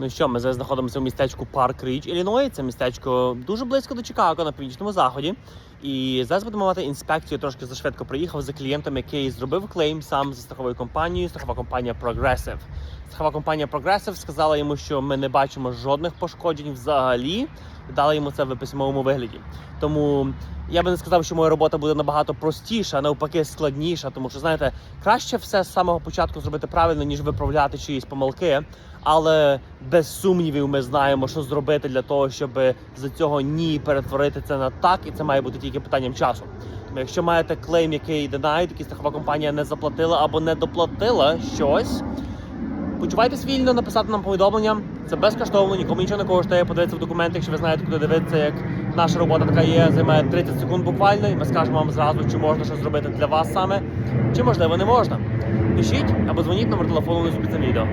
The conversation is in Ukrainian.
Ну що, ми зараз знаходимося в містечку Парк Річ, Іліної. Це містечко дуже близько до Чикаго на північному заході. І зараз будемо мати інспекцію. Трошки зашвидко приїхав за клієнтом, який зробив клейм сам за страховою компанією, страхова компанія Progressive. Страхова компанія Progressive сказала йому, що ми не бачимо жодних пошкоджень взагалі. Дали йому це в письмовому вигляді. Тому я би не сказав, що моя робота буде набагато простіша, а навпаки, складніша. Тому що знаєте, краще все з самого початку зробити правильно, ніж виправляти чиїсь помилки. Але без сумнівів ми знаємо, що зробити для того, щоб з цього ні перетворити це на так, і це має бути тільки питанням часу. Тому якщо маєте клейм, який denied, який страхова компанія не заплатила або не доплатила щось. Почувайтесь вільно написати нам повідомлення. Це безкоштовно, нікому нічого не коштує. Подивитися в документи, якщо ви знаєте, куди дивитися, як наша робота така є, займає 30 секунд буквально, і ми скажемо вам зразу, чи можна щось зробити для вас саме, чи можливо не можна. Пишіть або дзвоніть номер телефону на під цим відео.